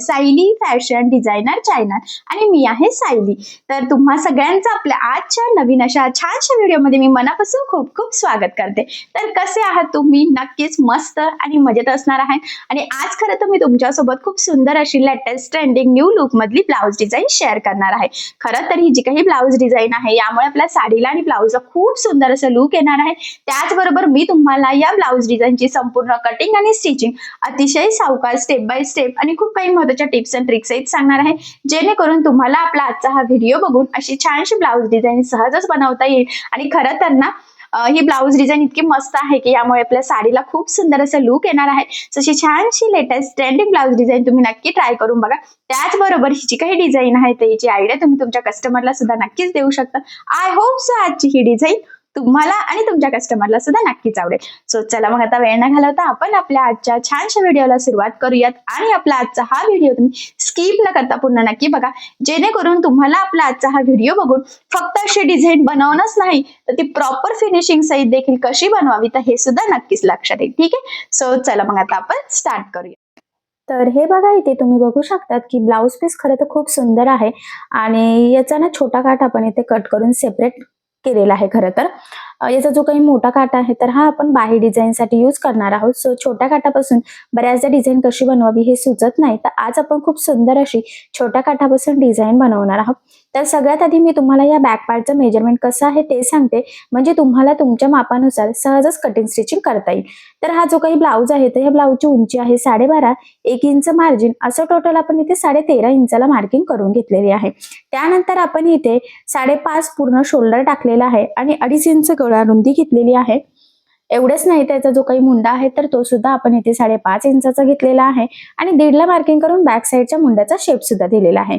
Sayali fashion designer channel आणि मी आहे सायली. तर तुम्हा सगळ्यांचं आपल्या आजच्या नवीन अशा छानशा व्हिडिओमध्ये मी मनापासून खूप खूप स्वागत करते. तर कसे आहात तुम्ही? नक्कीच मस्त आणि मजेत असणार आहे आणि आज खरं तर मी तुमच्यासोबत खूप सुंदर अशी लेटेस्ट ट्रेंडिंग न्यू लुक मधली ब्लाऊज डिझाईन शेअर करणार आहे. खरं तर ही जी काही ब्लाऊज डिझाईन आहे यामुळे आपल्या साडीला आणि ब्लाऊजला खूप सुंदर असं लुक येणार आहे. त्याचबरोबर मी तुम्हाला या ब्लाऊज डिझाईनची संपूर्ण कटिंग आणि स्टिचिंग अतिशय सावकार स्टेप बाय स्टेप आणि खूप काही महत्त्वाच्या टिप्स अँड ट्रिक्स आहेत सांगणार आहे. जेणेकरून तुम्हाला आपला आजचा हा व्हिडिओ बघून अशी छानशी ब्लाऊज डिझाईन सहजच बनवता येईल. आणि खरं तर ना ही ब्लाऊज डिझाईन इतकी मस्त आहे की यामुळे आपल्या साडीला खूप सुंदर असं लुक येणार आहे. तशी छानशी लेटेस्ट ट्रेंडिंग ब्लाऊज डिझाईन तुम्ही नक्की ट्राय करून बघा. त्याचबरोबर ही जी काही डिझाईन आहे त्याची आयडिया तुम्ही तुमच्या कस्टमरला सुद्धा नक्कीच देऊ शकता. आय होप सो आजची ही डिझाईन तुम्हाला आणि तुमच्या कस्टमरला सुद्धा नक्कीच आवडेल. सो चला मग आता वेळ न घालवता आपण आपल्या आजच्या छानशा व्हिडिओला सुरुवात करूयात. आणि आपला आजचा हा व्हिडिओ तुम्ही स्किप न करता पूर्ण नक्की बघा. जेणेकरून तुम्हाला आपला आजचा हा व्हिडिओ बघून फक्त अशी डिझाईन बनवणंच नाही तर ती प्रॉपर फिनिशिंग सहित देखील कशी बनवावी तर हे सुद्धा नक्कीच लक्षात येईल. ठीक आहे? सो चला मग आता आपण स्टार्ट करूया तर हे बघा इथे तुम्ही बघू शकतात की ब्लाऊज पीस खरं तर खूप सुंदर आहे. आणि याचा ना छोटा काठ आपण इथे कट करून सेपरेट केलेला आहे खरं तर. याचा जो काही मोठा काटा आहे तर हा आपण बाही डिझाईनसाठी यूज करणार आहोत. सो छोट्या काठापासून बऱ्याचदा डिझाईन कशी बनवावी हे सुचत नाही. तर आज आपण खूप सुंदर अशी छोट्या काठापासून डिझाईन बनवणार आहोत. तर सगळ्यात आधी मी तुम्हाला या बॅक पार्टचं मेजरमेंट कसं आहे ते सांगते. म्हणजे तुम्हाला तुमच्या मापानुसार सहजच कटिंग स्टिचिंग करता येईल. तर हा जो काही ब्लाऊज आहे तर या ब्लाऊजची उंची आहे साडेबारा एक इंच मार्जिन असं टोटल आपण इथे साडे तेरा इंचाला मार्किंग करून घेतलेली आहे. त्यानंतर आपण इथे साडेपाच पूर्ण शोल्डर टाकलेला आहे आणि अडीच इंच गळ रुंदी घेतलेली आहे. एवढंच नाही त्याचा जो काही मुंडा आहे तर तो सुद्धा आपण इथे साडेपाच इंचाचा घेतलेला आहे. आणि दीडला मार्किंग करून बॅक साईडच्या मुंड्याचा शेप सुद्धा दिलेला आहे.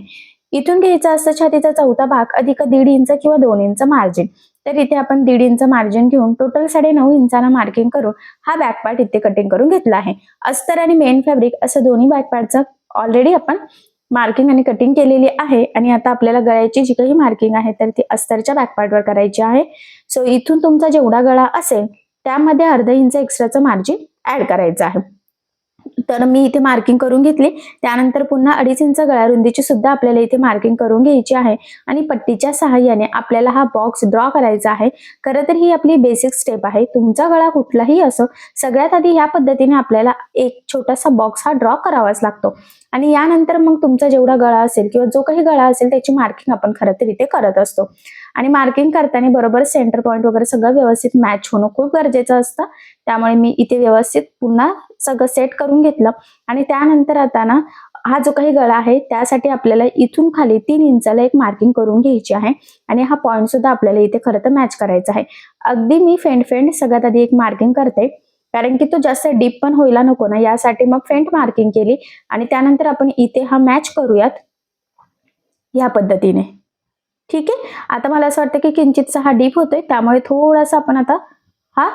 इथून घ्यायचा असतं छातीचा चौथा भाग अधिक दीड इंच किंवा दोन इंच मार्जिन तर इथे आपण दीड इंच मार्जिन घेऊन टोटल साडे नऊ इंचाला मार्किंग करून हा बॅक पार्ट इथे कटिंग करून घेतला आहे. अस्तर आणि मेन फॅब्रिक असं दोन्ही बॅक पार्टचं ऑलरेडी आपण मार्किंग आणि कटिंग केलेली आहे आणि आता आपल्याला गळ्याची जी काही मार्किंग आहे तर ती अस्तरच्या बॅकपार्टवर करायची आहे. सो इथून तुमचा जेवढा गळा असेल त्यामध्ये अर्धा इंच एक्स्ट्राचं मार्जिन ऍड करायचं आहे. तर मी इथे मार्किंग करून घेतली. त्यानंतर पुन्हा अडीच इंच गळ्या रुंदीची सुद्धा आपल्याला इथे मार्किंग करून घ्यायची आहे. आणि पट्टीच्या सहाय्याने आपल्याला हा बॉक्स ड्रॉ करायचा आहे. खरं तर ही आपली बेसिक स्टेप आहे. तुमचा गळा कुठलाही असो सगळ्यात आधी ह्या पद्धतीने आपल्याला एक छोटासा बॉक्स हा ड्रॉ करावाच लागतो. आणि यानंतर मग तुमचा जेवढा गळा असेल किंवा जो काही गळा असेल त्याची मार्किंग आपण खरं तर इथे करत असतो. आणि मार्किंग करताना बरोबर सेंटर पॉईंट वगैरे सगळं व्यवस्थित मॅच होणं खूप गरजेचं असतं. त्यामुळे मी इथे व्यवस्थित पुन्हा सगळं सेट करून घेतलं. आणि त्यानंतर आता ना हा जो काही गळा आहे त्यासाठी आपल्याला इथून खाली तीन इंचाला एक मार्किंग करून घ्यायची आहे. आणि हा पॉईंट सुद्धा आपल्याला इथे खरं तर मॅच करायचा आहे. अगदी मी फेंट फेंट सगळ्यात आधी एक मार्किंग करते. कारण की तो जास्त डीप पण होईला नको ना यासाठी मग फेंट मार्किंग केली. आणि त्यानंतर आपण इथे हा मॅच करूयात. या पद्धतीने. ठीक आहे? आता मला असं वाटतं की किंचितचा हा डीप होतोय त्यामुळे थोडासा आपण आता हा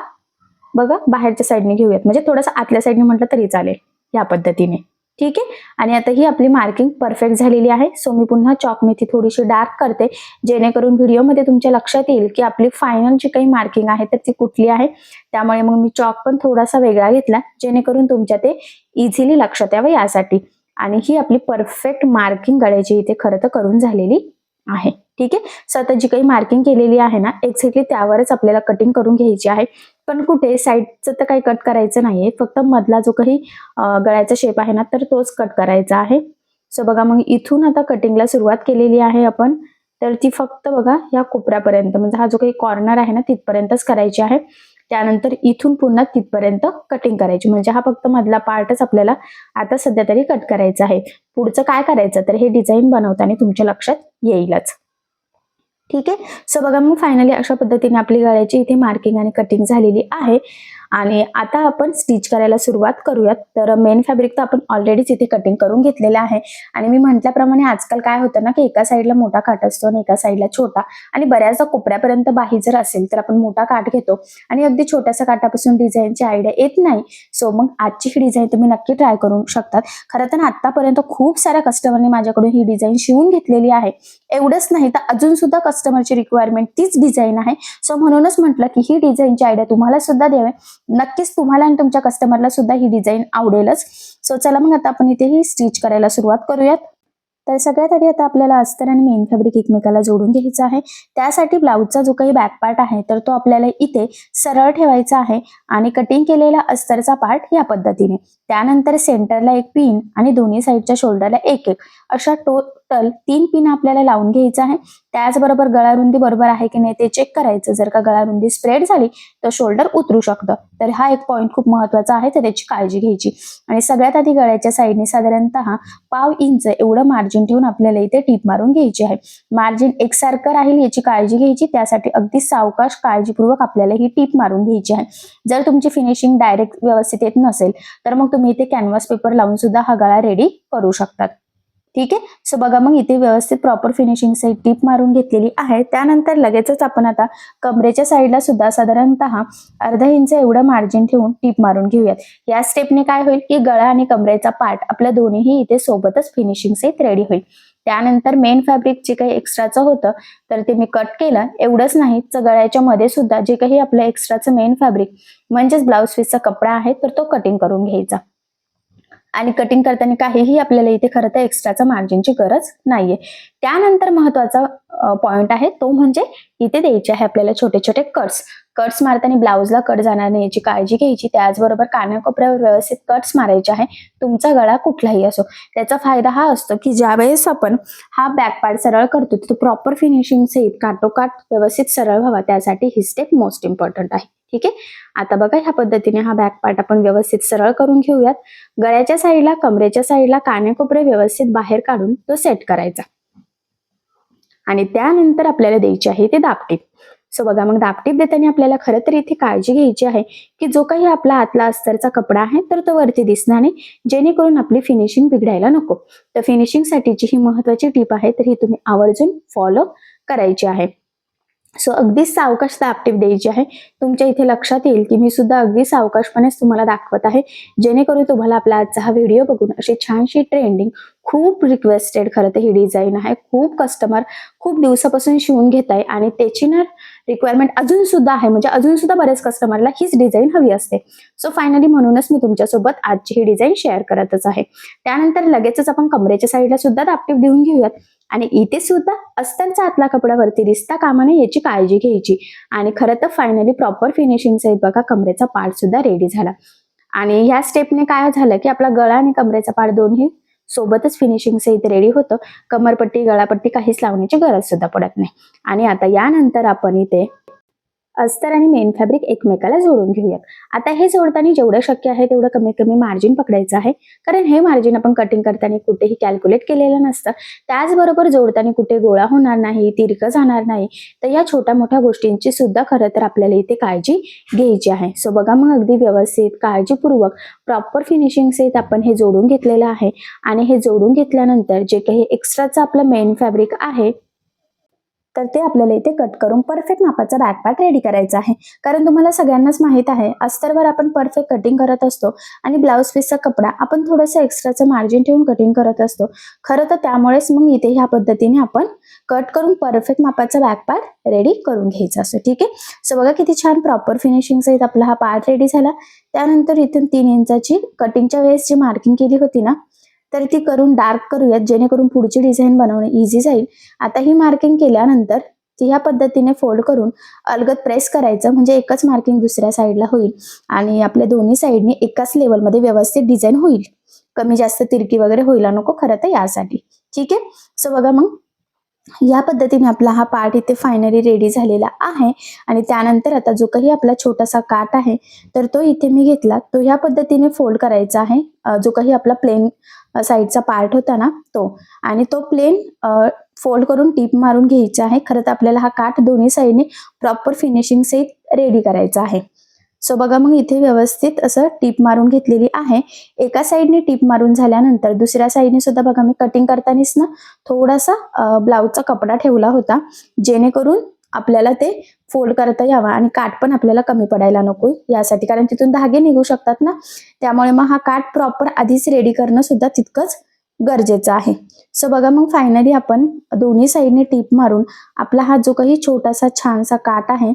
बघा बाहेरच्या साईडने घेऊयात. म्हणजे थोडासा आतल्या साईडने म्हटलं तरी चालेल या पद्धतीने. ठीक आहे? आणि आता ही आपली मार्किंग परफेक्ट झालेली आहे. सो मी पुन्हा चॉक मेथी थोडीशी डार्क करते जेणेकरून व्हिडिओमध्ये तुमच्या लक्षात येईल की आपली फायनल जी काही मार्किंग आहे तर ती कुठली आहे? त्यामुळे मग मी चॉक पण थोडासा वेगळा घेतला जेणेकरून तुमच्या ते इझिली लक्षात यावं यासाठी. आणि ही आपली परफेक्ट मार्किंग गळ्याची इथे खरं तर करून झालेली आहे. ठीक आहे? सो आता जी काही मार्किंग केलेली आहे ना एक्झॅक्टली त्यावरच आपल्याला कटिंग करून घ्यायची आहे. पण कुठे? साईडचं तर काही कट करायचं नाहीये. फक्त मधला जो काही गळ्याचा शेप आहे ना तर तोच कट करायचा आहे. सो बघा मग इथून आता कटिंगला सुरुवात केलेली आहे आपण. तर ती फक्त बघा या कोपऱ्यापर्यंत म्हणजे हा जो काही कॉर्नर आहे ना तिथपर्यंतच करायची आहे. त्यानंतर इथून पुन्हा तिथपर्यंत कटिंग करायची. म्हणजे हा फक्त मधला पार्टच आपल्याला आता सध्या तरी कट करायचा आहे. पुढचं काय करायचं? तर हे डिझाईन बनवताना तुमच्या लक्षात येईलच. ठीक आहे? सो बघा मग फायनली अशा पद्धतीने आपली गळ्याची इथे मार्किंग आणि कटिंग झालेली आहे. आणि आता आपण स्टिच करायला सुरुवात करूयात. तर मेन फॅब्रिक तर आपण ऑलरेडीच इथे कटिंग करून घेतलेलं आहे. आणि मी म्हटल्याप्रमाणे आजकाल काय होतं ना की एका साईडला मोठा काट असतो आणि एका साईडला छोटा. आणि बऱ्याचदा कोपऱ्यापर्यंत बाही जर असेल तर आपण मोठा काठ घेतो. आणि अगदी छोट्याशा काठापासून डिझाईनची आयडिया येत नाही. सो मग आजची ही डिझाईन तुम्ही नक्की ट्राय करू शकतात. खरं तर आतापर्यंत खूप साऱ्या कस्टमरने माझ्याकडून ही डिझाईन शिवून घेतलेली आहे. एवढंच नाही तर अजून सुद्धा कस्टमरची रिक्वायरमेंट तीच डिझाईन आहे. सो म्हणूनच म्हटलं की ही डिझाईनची आयडिया तुम्हाला सुद्धा द्यावे. नक्कीच तुम्हाला आणि तुमच्या कस्टमरला सुद्धा ही डिझाईन आवडेलच. सो चला मग आता आपण इथे ही स्टिच करायला सुरुवात करूयात. तर सगळ्यात आधी आता आपल्याला अस्तर आणि मेन फॅब्रिक एकमेकाला जोडून घ्यायचा आहे. त्यासाठी ब्लाऊजचा जो काही बॅक पार्ट आहे तर तो आपल्याला इथे सरळ ठेवायचा आहे आणि कटिंग केलेला अस्तरचा पार्ट या पद्धतीने. त्यानंतर सेंटरला एक पिन आणि दोन्ही साईडच्या शोल्डरला एक एक. अशा टो टोटल तीन पिन आपल्याला लावून घ्यायचं आहे. त्याचबरोबर गळारुंदी बरोबर आहे की नाही ते चेक करायचं. जर का गळारुंदी स्प्रेड झाली तर शोल्डर उतरू शकतं. तर हा एक पॉईंट खूप महत्त्वाचा आहे तर त्याची काळजी घ्यायची. आणि सगळ्यात आधी गळ्याच्या साईडने साधारणतः पाव इंच एवढं मार्जिन ठेवून आपल्याला इथे टीप मारून घ्यायची आहे. मार्जिन एकसारखं राहील याची काळजी घ्यायची. त्यासाठी अगदी सावकाश काळजीपूर्वक आपल्याला ही टीप मारून घ्यायची आहे. जर तुमची फिनिशिंग डायरेक्ट व्यवस्थित येत नसेल तर मग तुम्ही इथे कॅनव्हास पेपर लावून सुद्धा हा गळा रेडी करू शकतात. ठीक आहे? सो बघा मग इथे व्यवस्थित प्रॉपर फिनिशिंगसाठी टीप मारून घेतलेली आहे. त्यानंतर लगेचच आपण आता कमरेच्या साईडला सुद्धा साधारणतः अर्धा इंच एवढं मार्जिन ठेवून टीप मारून घेऊयात. या स्टेपने काय होईल? की गळा आणि कमरेचा पार्ट आपल्या दोन्हीही इथे सोबतच फिनिशिंग सहित रेडी होईल. त्यानंतर मेन फॅब्रिक जे काही एक्स्ट्राचं होतं तर ते मी कट केलं. एवढंच नाही तर गळ्याच्या मध्ये सुद्धा जे काही आपलं एक्स्ट्राचं मेन फॅब्रिक म्हणजेच ब्लाऊज पीसचा कपडा आहे तर तो कटिंग करून घ्यायचा. आणि कटिंग करताना काहीही आपल्याला इथे खरं तर एक्स्ट्राचं मार्जिनची गरज नाहीये. त्यानंतर महत्त्वाचा पॉइंट आहे तो म्हणजे इथे द्यायचे आहे आपल्याला छोटे छोटे कट्स कट्स मारताना ब्लाऊजला कट जाणार नाही याची काळजी घ्यायची त्याचबरोबर कानाकोपऱ्यावर व्यवस्थित कट्स मारायचे आहे. तुमचा गळा कुठलाही असो. त्याचा फायदा हा असतो की ज्यावेळेस आपण हा बॅक पार्ट सरळ करतो तो प्रॉपर फिनिशिंग सहित काटोकाट व्यवस्थित सरळ व्हावा. त्यासाठी ही स्टेप मोस्ट इम्पॉर्टंट आहे. ठीक आहे? आता बघा ह्या पद्धतीने हा बॅक पार्ट आपण व्यवस्थित सरळ करून घेऊयात. गळ्याच्या साईडला कमरेच्या साईडला कानेकोपरे व्यवस्थित बाहेर काढून तो सेट करायचा. आणि त्यानंतर आपल्याला द्यायची आहे ते दापटीप सो बघा मग दापटीप देताना आपल्याला खरं तर इथे काळजी घ्यायची आहे की जो काही आपला आतला अस्तरचा कपडा आहे तर तो वरती दिसणार नाही. जेणेकरून आपली फिनिशिंग बिघडायला नको. तर फिनिशिंगसाठीची ही महत्वाची टीप आहे तर ही तुम्ही आवर्जून फॉलो करायची आहे. सो अगदी सावकाश दापटीप द्यायची आहे तुमच्या इथे लक्षात येईल की मी सुद्धा अगदी सावकाशपणेच तुम्हाला दाखवत आहे. जेणेकरून तुम्हाला आपला आजचा हा व्हिडिओ बघून अशी छानशी ट्रेंडिंग खूप रिक्वेस्टेड खरं तर ही डिझाईन आहे. खूप कस्टमर खूप दिवसापासून शिवून घेत आहे आणि त्याची ना रिक्वायरमेंट अजून सुद्धा आहे. म्हणजे अजून सुद्धा बऱ्याच कस्टमरला हीच डिझाईन हवी असते. सो फायनली म्हणूनच मी तुमच्यासोबत आजची ही डिझाईन शेअर करतच आहे. त्यानंतर लगेचच आपण कमरेच्या साईडला सुद्धा दापटीप देऊन घेऊयात. आणि इथे सुद्धा अस्तरचा आतला कपड्यावरती दिसता कामा नये याची काळजी घ्यायची. आणि खरं तर फायनली प्रॉपर फिनिशिंग सहित बघा कमरेचा पार्ट सुद्धा रेडी झाला. आणि ह्या स्टेपने काय झालं की आपला गळा आणि कमरेचा पार्ट दोन्ही सोबतच फिनिशिंगचं इथे रेडी होतं. कमरपट्टी गळापट्टी काहीच लावण्याची गरज सुद्धा पडत नाही. आणि आता यानंतर आपण इथे अस्तर आणि मेन फॅब्रिक एकमेकाला जोडून घेऊयात. आता हे जोडताना जेवढं शक्य आहे तेवढं कमीत कमी मार्जिन पकडायचं आहे. कारण हे मार्जिन आपण कटिंग करताना कुठेही कॅल्क्युलेट केलेलं नसतं. त्याचबरोबर जोडताना कुठे गोळा होणार नाही तिरक जाणार नाही तर या छोट्या मोठ्या गोष्टींची सुद्धा खरं तर आपल्याला इथे काळजी घ्यायची आहे. सो बघा मग अगदी व्यवस्थित काळजीपूर्वक प्रॉपर फिनिशिंग सहित आपण हे जोडून घेतलेलं आहे. आणि हे जोडून घेतल्यानंतर जे काही एक्स्ट्राचं आपलं मेन फॅब्रिक आहे तर ते आपल्याला इथे कट करून परफेक्ट मापाचा बॅक पार्ट रेडी करायचा आहे. कारण तुम्हाला सगळ्यांनाच माहीत आहे अस्तरवर आपण परफेक्ट कटिंग करत असतो आणि ब्लाऊज पीसचा कपडा आपण थोडंसं एक्स्ट्राचं मार्जिन ठेवून कटिंग करत असतो. खरं तर त्यामुळेच मग इथे ह्या पद्धतीने आपण कट करून परफेक्ट मापाचा बॅक पार्ट रेडी करून घ्यायचा असतो ठीक आहे? सो बघा किती छान प्रॉपर फिनिशिंग सहित आपला हा पार्ट रेडी झाला. त्यानंतर इथून तीन इंचाची कटिंगच्या वेळेस जी मार्किंग केली होती ना तर ती करून डार्क करूयात जेणेकरून पुढची डिझाईन बनवणे इझी जाईल. आता ही मार्किंग केल्यानंतर ती ह्या पद्धतीने फोल्ड करून अलगद प्रेस करायचं म्हणजे एकच मार्किंग दुसऱ्या साईडला होईल आणि आपल्या दोन्ही साईडने एकाच लेवलमध्ये व्यवस्थित डिझाईन होईल. कमी जास्त तिरकी वगैरे होईल नको खरं तर यासाठी. ठीक? आहे सो बघा मग या पद्धतीने आपला हा पार्ट इथे फायनली रेडी झालेला आहे. आणि त्यानंतर आता जो काही आपला छोटासा काट आहे तर तो इथे मी घेतला. तो ह्या पद्धतीने फोल्ड करायचा आहे. जो काही आपला प्लेन साईडचा पार्ट होता ना तो. आणि तो प्लेन फोल्ड करून टीप मारून घ्यायचा आहे. खरं तर आपल्याला हा काठ दोन्ही साईडने प्रॉपर फिनिशिंग सहित रेडी करायचा आहे. सो बघा मग इथे व्यवस्थित असं टीप मारून घेतलेली आहे. एका साईडने टीप मारून झाल्यानंतर दुसऱ्या साईडने सुद्धा बघा मी कटिंग करतानाच ना थोडासा ब्लाऊजचा कपडा ठेवला होता जेणेकरून आपल्याला ते फोल्ड करता यावा आणि काठ पण आपल्याला कमी पडायला नको यासाठी. कारण तिथून धागे निघू शकतात ना. त्यामुळे मग हा काठ प्रॉपर आधीच रेडी करणं सुद्धा तितकंच गरजेचं आहे. सो बघा मग फायनली आपण दोन्ही साईडने टीप मारून आपला हा जो काही छोटासा छानसा काठ आहे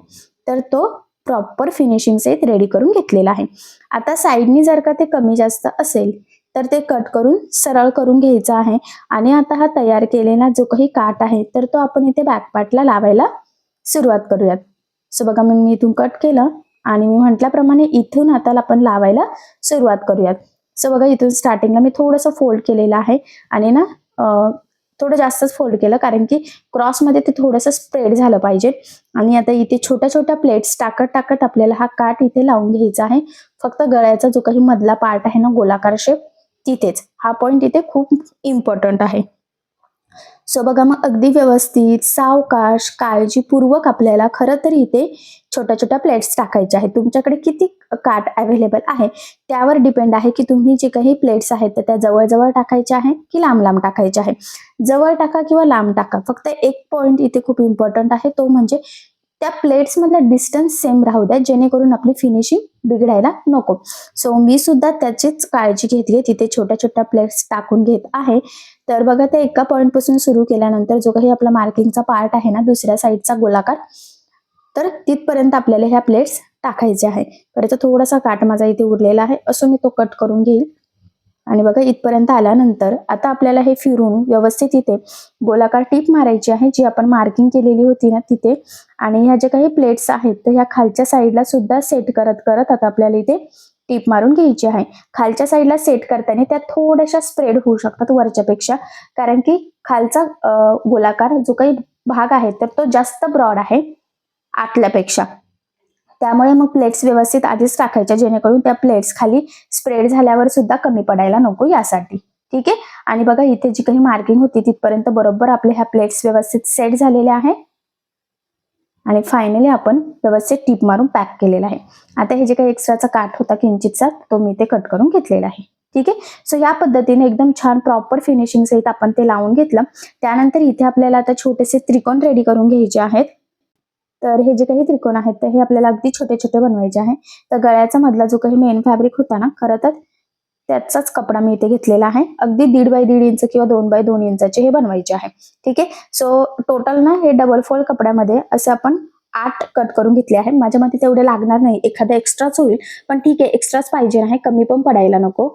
तर तो प्रॉपर फिनिशिंग सहित रेडी करून घेतलेलं आहे. आता साईडनी जर का ते कमी जास्त असेल तर ते कट करून सरळ करून घ्यायचं आहे. आणि आता हा तयार केलेला जो काही काट आहे तर तो आपण इथे बॅकपार्टला लावायला सुरुवात करूयात. सो बघा मग मी इथून कट केलं आणि मी म्हटल्याप्रमाणे इथून आता आपण लावायला सुरुवात करूयात. सो बघा इथून स्टार्टिंगला मी थोडंसं फोल्ड केलेलं आहे. आणि ना थोडं जास्तच फोल्ड केलं कारण की क्रॉसमध्ये ते थोडंसं स्प्रेड झालं पाहिजे. आणि आता इथे छोट्या छोट्या प्लेट्स टाकत टाकत आपल्याला हा काट इथे लावून घ्यायचा आहे. फक्त गळ्याचा जो काही मधला पार्ट आहे ना गोलाकार शेप तिथेच. हा पॉईंट इथे खूप इम्पॉर्टंट आहे. सो बघा मग अगदी व्यवस्थित सावकाश काळजीपूर्वक आपल्याला खरं तर इथे छोट्या छोट्या प्लेट्स टाकायच्या आहेत. तुमच्याकडे किती काट अवेलेबल आहे? त्यावर डिपेंड आहे की तुम्ही जे काही प्लेट्स आहेत तर त्या जवळजवळ टाकायच्या आहे की लांब लांब टाकायच्या आहे जवळ टाका किंवा लांब टाका. फक्त एक पॉईंट इथे खूप इम्पॉर्टंट आहे. तो म्हणजे त्या प्लेट्स मधला डिस्टन्स सेम राहू द्या. जेणेकरून आपली फिनिशिंग बिघडायला नको. सो मी सुद्धा त्याचीच काळजी घेतली तिथे छोट्या छोट्या प्लेट्स टाकून घेत आहे. तर बघा ते एका पॉईंटपासून सुरू केल्यानंतर जो काही आपला मार्किंगचा पार्ट आहे ना दुसऱ्या साईडचा गोलाकार तर तिथपर्यंत आपल्याला ह्या प्लेट्स टाकायचे आहे. परत थोडासा काट माझा इथे उरलेला आहे असं मी तो कट करून घेईल. आणि बघा इथपर्यंत आल्यानंतर आता आपल्याला हे फिरून व्यवस्थित इथे गोलाकार टीप मारायची आहे जी आपण मार्किंग केलेली होती ना तिथे. आणि ह्या जे काही प्लेट्स आहेत तर ह्या खालच्या साईडला सुद्धा सेट करत करत आता आपल्याला इथे टीप मारून घ्यायची आहे. खालच्या साईडला सेट करताना त्या थोड्याशा स्प्रेड होऊ शकतात वरच्यापेक्षा. कारण की खालचा गोलाकार जो काही भाग आहे तर तो जास्त ब्रॉड आहे आतल्यापेक्षा. त्यामुळे मग प्लेट्स व्यवस्थित आधीच टाकायच्या जेणेकरून त्या प्लेट्स खाली स्प्रेड झाल्यावर सुद्धा कमी पडायला नको यासाठी. ठीक आहे? आणि बघा इथे जी काही मार्किंग होती तिथपर्यंत बरोबर आपले ह्या प्लेट्स व्यवस्थित सेट झालेल्या आहे. आणि फायनली आपण व्यवस्थित टीप मारून पॅक केलेला आहे. आता हे जे काही एक्स्ट्राचा काठ होता किंचितचा तो मी ते कट करून घेतलेला आहे. ठीक आहे? सो या पद्धतीने एकदम छान प्रॉपर फिनिशिंग सहित आपण ते लावून घेतलं. त्यानंतर इथे आपल्याला आता छोटेसे त्रिकोण रेडी करून घ्यायचे आहेत. तर हे जे काही त्रिकोण आहेत तर हे आपल्याला अगदी छोटे छोटे बनवायचे आहे. तर गळ्याचा मधला जो काही मेन फॅब्रिक होता ना खरं तर त्याचाच कपडा मी इथे घेतलेला आहे. अगदी दीड बाय दीड इंच किंवा दोन बाय दोन इंचाचे हे बनवायचे आहे. ठीक आहे? सो टोटल ना हे डबल फोल्ड कपड्यामध्ये असं आपण आठ कट करून घेतले आहे माझ्या मते तेवढे लागणार नाही. एखादा एक्स्ट्राच होईल पण ठीक आहे एक्स्ट्राच पाहिजे नाही. कमी पण पडायला नको.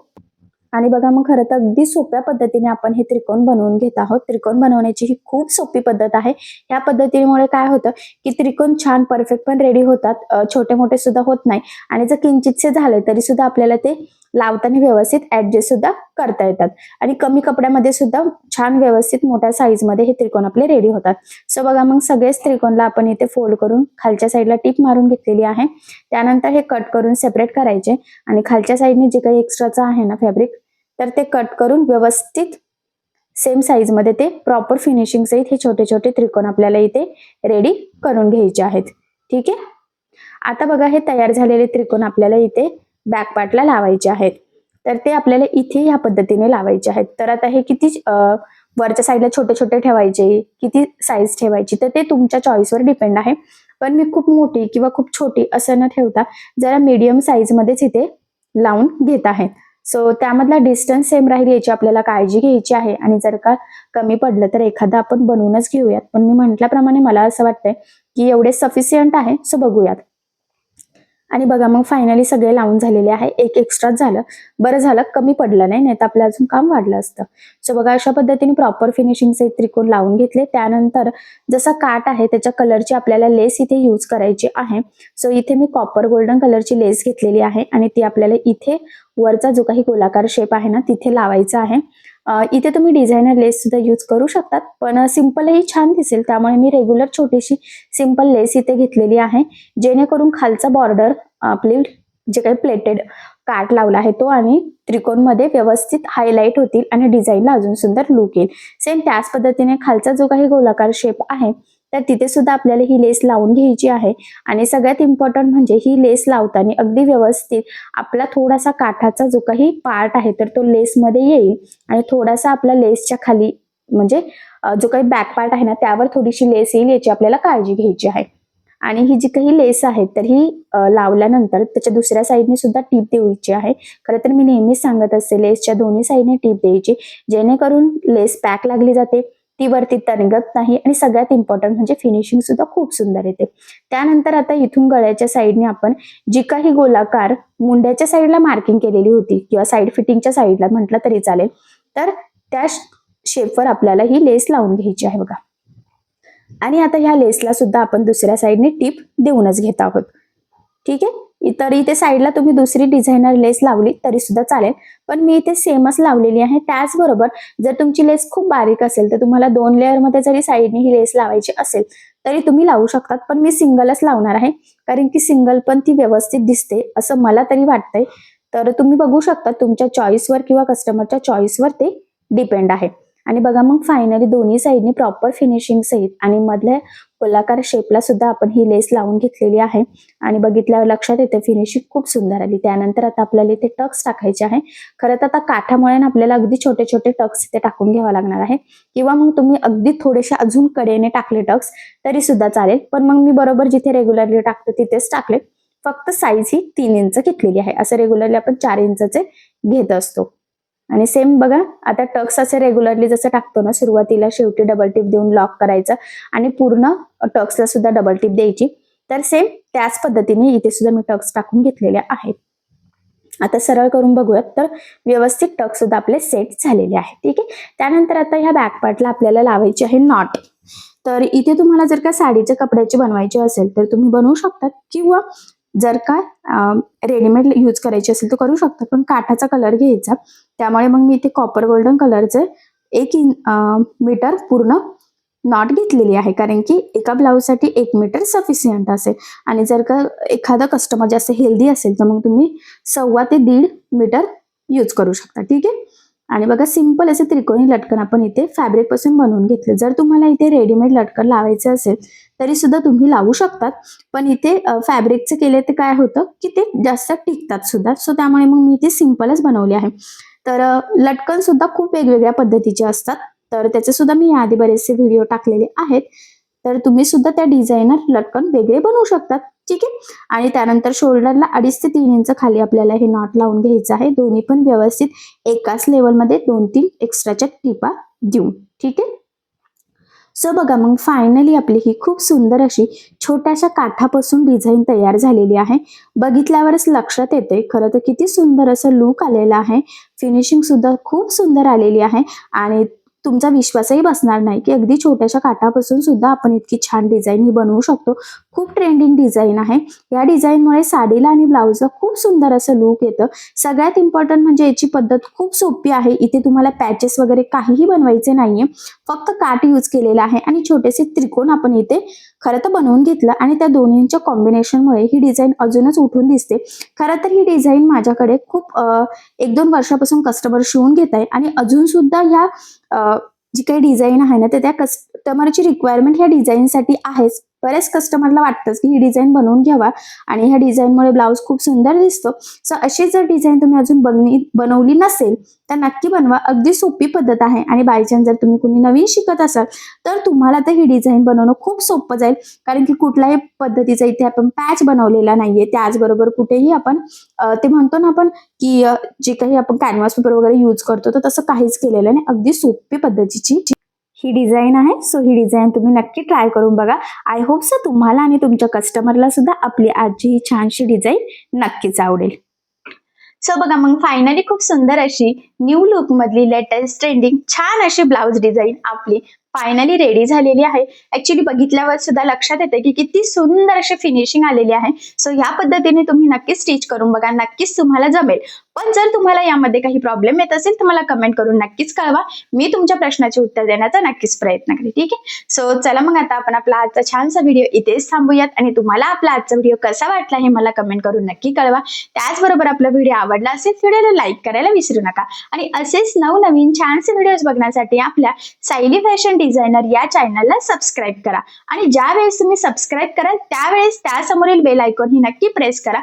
आणि बघा मग खरं तर अगदी सोप्या पद्धतीने आपण हे त्रिकोण बनवून घेत आहोत. त्रिकोण बनवण्याची ही खूप सोपी पद्धत आहे. या पद्धतीमुळे काय होतं की त्रिकोण छान परफेक्ट पण रेडी होतात. छोटे मोठे सुद्धा होत नाही. आणि जर किंचितसे झाले तरी सुद्धा आपल्याला ते लावताना व्यवस्थित ऍडजस्ट सुद्धा करता येतात. आणि कमी कपड्यामध्ये सुद्धा छान व्यवस्थित मोठ्या साईजमध्ये हे त्रिकोण आपले रेडी होतात. सो बघा मग सगळेच त्रिकोणला आपण इथे फोल्ड करून खालच्या साईडला टीप मारून घेतलेली आहे. त्यानंतर हे कट करून सेपरेट करायचे. आणि खालच्या साईडने जे काही एक्स्ट्राचं आहे ना फॅब्रिक तर ते कट करून व्यवस्थित सेम साईजमध्ये ते प्रॉपर फिनिशिंग सहित हे छोटे छोटे त्रिकोण आपल्याला इथे रेडी करून घ्यायचे आहेत. ठीक आहे? आता बघा हे तयार झालेले त्रिकोण आपल्याला इथे बॅक पार्टला लावायचे आहेत. तर ते आपल्याला इथे ह्या पद्धतीने लावायचे आहेत. तर आता हे किती वरच्या साईडला छोटे छोटे ठेवायचे किती साईज ठेवायची तर ते तुमच्या चॉईसवर डिपेंड आहे. पण मी खूप मोठी किंवा खूप छोटी असं न ठेवता जरा मीडियम साईजमध्येच इथे लावून घेत आहे. सो त्यामधला डिस्टन्स सेम राहील याची आपल्याला काळजी घ्यायची आहे. आणि जर का कमी पडलं तर एखादा आपण बनवूनच घेऊयात. पण मी म्हटल्याप्रमाणे मला असं वाटतंय की एवढे सफिशियंट आहे सो बघूयात. आणि बघा मग फायनली सगळे लावून झालेले आहे. एक एक्स्ट्राच झालं. बरं झालं कमी पडलं नाही नाही तर आपलं अजून काम वाढलं असतं. सो बघा अशा पद्धतीने प्रॉपर फिनिशिंगचे त्रिकोण लावून घेतले. त्यानंतर जसा काट आहे त्याच्या कलरची आपल्याला लेस इथे यूज करायची आहे. सो इथे मी कॉपर गोल्डन कलरची लेस घेतलेली आहे आणि ती आपल्याला इथे वरचा जो काही गोलाकार शेप आहे ना तिथे लावायचा आहे. इथे तुम्ही डिझायनर लेस सुद्धा यूज करू शकतात पण सिम्पलही छान दिसेल. त्यामुळे मी रेग्युलर छोटीशी सिंपल लेस इथे घेतलेली आहे जेणेकरून खालचा बॉर्डर आपली जे काही प्लेटेड काट लावला आहे तो आणि त्रिकोणमध्ये व्यवस्थित हायलाईट होतील आणि डिझाईनला अजून सुंदर लुक येईल. सेम त्याच पद्धतीने खालचा जो काही गोलाकार शेप आहे तर तिथे सुद्धा आपल्याला ही लेस लावून घ्यायची आहे. आणि सगळ्यात इम्पॉर्टंट म्हणजे ही लेस लावताना अगदी व्यवस्थित आपला थोडासा काठाचा जो काही पार्ट आहे तर तो लेसमध्ये येईल. आणि थोडासा आपला लेसच्या खाली म्हणजे जो काही बॅक पार्ट आहे ना त्यावर थोडीशी लेस येईल याची आपल्याला काळजी घ्यायची आहे. आणि ही जी काही लेस आहे तर ही लावल्यानंतर त्याच्या दुसऱ्या साईडने सुद्धा टीप द्यायची आहे. खरं तर मी नेहमीच सांगत असते लेसच्या दोन्ही साईडने टीप द्यायची. जेणेकरून लेस पॅक लागली जाते. ती वरती तणगत नाही आणि सगळ्यात इम्पॉर्टंट म्हणजे फिनिशिंग सुद्धा खूप सुंदर येते. त्यानंतर आता इथून गळ्याच्या साईडने आपण जी काही गोलाकार मुंड्याच्या साईडला मार्किंग केलेली होती किंवा साईड फिटिंगच्या साईडला म्हटलं तरी चालेल. तर त्या शेपवर आपल्याला ही लेस लावून घ्यायची आहे बघा. आणि आता ह्या लेसला सुद्धा आपण दुसऱ्या साईडने टीप देऊनच घेत आहोत. ठीक आहे? तर इथे साईडला तुम्ही दुसरी डिझायनर लेस लावली तरी सुद्धा चालेल. पण मी इथे सेमच लावलेली आहे त्याचबरोबर जर तुमची लेस खूप बारीक असेल तर तुम्हाला दोन लेअरमध्ये जरी साईडने ही लेस लावायची असेल तरी तुम्ही लावू शकतात. पण मी सिंगलच लावणार आहे कारण की सिंगल पण ती व्यवस्थित दिसते असं मला तरी वाटतंय. तर तुम्ही बघू शकता तुमच्या चॉईसवर किंवा कस्टमरच्या चॉईसवर ते डिपेंड आहे. आणि बघा मग फायनली दोन्ही साईडनी प्रॉपर फिनिशिंग सहित आणि मधल्या गोलाकार शेपला सुद्धा आपण ही लेस लावून घेतलेली आहे. आणि बघितल्यावर लक्षात येते फिनिशिंग खूप सुंदर आली. त्यानंतर आता आपल्याला इथे टक्स टाकायचे आहे. खरं तर आता काठामुळे ना आपल्याला अगदी छोटे छोटे टक्स इथे टाकून घ्यावा लागणार आहे. किंवा मग तुम्ही अगदी थोडेसे अजून कडेने टाकले टक्स तरी सुद्धा चालेल. पण मग मी बरोबर जिथे रेग्युलरली टाकतो तिथेच टाकले. फक्त साईज ही तीन इंच घेतलेली आहे. असं रेग्युलरली आपण चार इंचचे घेत असतो. आणि सेम बघा आता टक्स असे रेग्युलरली जसं टाकतो ना सुरुवातीला शेवटी डबल टिप देऊन लॉक करायचं आणि पूर्ण टक्सला सुद्धा डबल टिप द्यायची. तर सेम त्याच पद्धतीने इथे सुद्धा मी टक्स टाकून घेतलेले आहेत. आता सरळ करून बघूयात तर व्यवस्थित टक सुद्धा आपले सेट झालेले आहे ठीक आहे? त्यानंतर आता ह्या बॅक पार्टला आपल्याला लावायची आहे नॉट तर इथे तुम्हाला जर का साडीच्या कपड्याची बनवायची असेल तर तुम्ही बनवू शकतात किंवा जर का रेडीमेड यूज करायची असेल तर करू शकता पण काठाचा कलर घ्यायचा. त्यामुळे मग मी इथे कॉपर गोल्डन कलरचे एक इन मीटर पूर्ण नॉट घेतलेली आहे. कारण की एका ब्लाऊजसाठी एक मीटर सफिशियंट असेल. आणि जर का एखादा कस्टमर जास्त हेल्दी असेल तर मग तुम्ही सव्वा ते दीड मीटर यूज करू शकता. ठीक आहे? आणि बघा सिंपल असे त्रिकोणी लटकन आपण इथे फॅब्रिकपासून बनवून घेतले. जर तुम्हाला इथे रेडीमेड लटकन लावायचे असेल तरी सुद्धा तुम्ही लावू शकतात. पण इथे फॅब्रिकचे केले ते काय होतं की ते जास्त टिकतात सुद्धा. सो त्यामुळे मग मी इथे सिंपलच बनवले आहे. तर लटकन सुद्धा खूप वेगवेगळ्या पद्धतीचे असतात. तर त्याचे सुद्धा मी याआधी बरेचसे व्हिडिओ टाकलेले आहेत. तर तुम्ही सुद्धा त्या डिझायनर लटकन वेगळे बनवू शकतात. ठीक आहे? आणि त्यानंतर शोल्डरला अडीच ते तीन इंच खाली आपल्याला हे नॉट लावून घ्यायचं आहे. दोन्ही पण व्यवस्थित एकाच लेवलमध्ये दोन तीन एक्स्ट्राच्या टिपा देऊन. ठीक आहे? सो बघा मग फायनली आपली ही खूप सुंदर अशी छोट्याशा काठापासून डिझाईन तयार झालेली आहे. बघितल्यावरच लक्षात येते खरं तर किती सुंदर असं लुक आलेलं आहे. फिनिशिंग सुद्धा खूप सुंदर आलेली आहे. आणि तुमचा विश्वासही बसणार नाही की अगदी छोट्याशा काठापासून सुद्धा आपण इतकी छान डिझाईन ही बनवू शकतो. खूप ट्रेंडिंग डिझाईन आहे. या डिझाईनमुळे साडीला आणि ब्लाऊजला खूप सुंदर असं लुक येतं. सगळ्यात इम्पॉर्टंट म्हणजे याची पद्धत खूप सोपी आहे. इथे तुम्हाला पॅचेस वगैरे काहीही बनवायचे नाहीये. फक्त काठ यूज केलेला आहे आणि छोटेसे त्रिकोण आपण इथे खरं तर बनवून घेतलं आणि त्या दोन्हींच्या कॉम्बिनेशनमुळे ही डिझाईन अजूनच उठून दिसते. खरं तर ही डिझाईन माझ्याकडे खूप एक दोन वर्षापासून कस्टमर शिवून घेत आहे आणि अजून सुद्धा ह्या जी काही डिझाईन आहे ना तर त्या कस्टमरची रिक्वायरमेंट ह्या डिझाईनसाठी आहेच. बऱ्याच कस्टमरला वाटतंच की ही डिझाईन बनवून घ्यावा आणि ह्या डिझाईनमुळे ब्लाऊज खूप सुंदर दिसतो. सो अशी जर डिझाईन तुम्ही अजून बनली बनवली नसेल तर नक्की बनवा. अगदी सोपी पद्धत आहे. आणि बायचान्स जर तुम्ही कुणी नवीन शिकत असाल तर तुम्हाला तर ही डिझाईन बनवणं खूप सोपं जाईल. कारण की कुठल्याही पद्धतीचा इथे आपण पॅच बनवलेला नाहीये. त्याचबरोबर कुठेही आपण ते म्हणतो ना आपण की जे काही आपण कॅनव्हास पेपर वगैरे यूज करतो तर तसं काहीच केलेलं नाही. अगदी सोपी पद्धतीची ही डिझाईन आहे. सो ही डिझाईन तुम्ही नक्की ट्राय करून बघा. आय होप सो तुम्हाला आणि तुमच्या कस्टमरला सुद्धा आपली आजची ही छानशी डिझाईन नक्कीच आवडेल. सो बघा मग फायनली खूप सुंदर अशी न्यू लुक मधली लेटेस्ट ट्रेंडिंग छान अशी ब्लाऊज डिझाईन आपली फायनली रेडी झालेली आहे. ऍक्च्युली बघितल्यावर सुद्धा लक्षात येते की किती सुंदर अशी फिनिशिंग आलेली आहे. सो ह्या पद्धतीने तुम्ही नक्कीच स्टिच करून बघा. नक्कीच तुम्हाला जमेल. पण जर तुम्हाला यामध्ये काही प्रॉब्लेम येत असेल तर मला कमेंट करून नक्कीच कळवा. मी तुमच्या प्रश्नाचे उत्तर देण्याचा नक्कीच प्रयत्न करेन ठीक आहे? सो चला मग आता आपण आपला आजचा छानसा व्हिडिओ इथेच थांबूयात आणि तुम्हाला आपला आजचा व्हिडिओ कसा वाटला हे मला कमेंट करून नक्की कळवा. त्याचबरोबर आपला व्हिडिओ आवडला असेल व्हिडिओला लाईक करायला विसरू नका. आणि असेच नवनवीन छानसे व्हिडिओज बघण्यासाठी आपल्या सायली फॅशन डिझायनर या चॅनलला सबस्क्राईब करा. आणि ज्या वेळेस तुम्ही सबस्क्राईब कराल त्यावेळेस त्यासमोरील बेल आयकॉन ही नक्की प्रेस करा.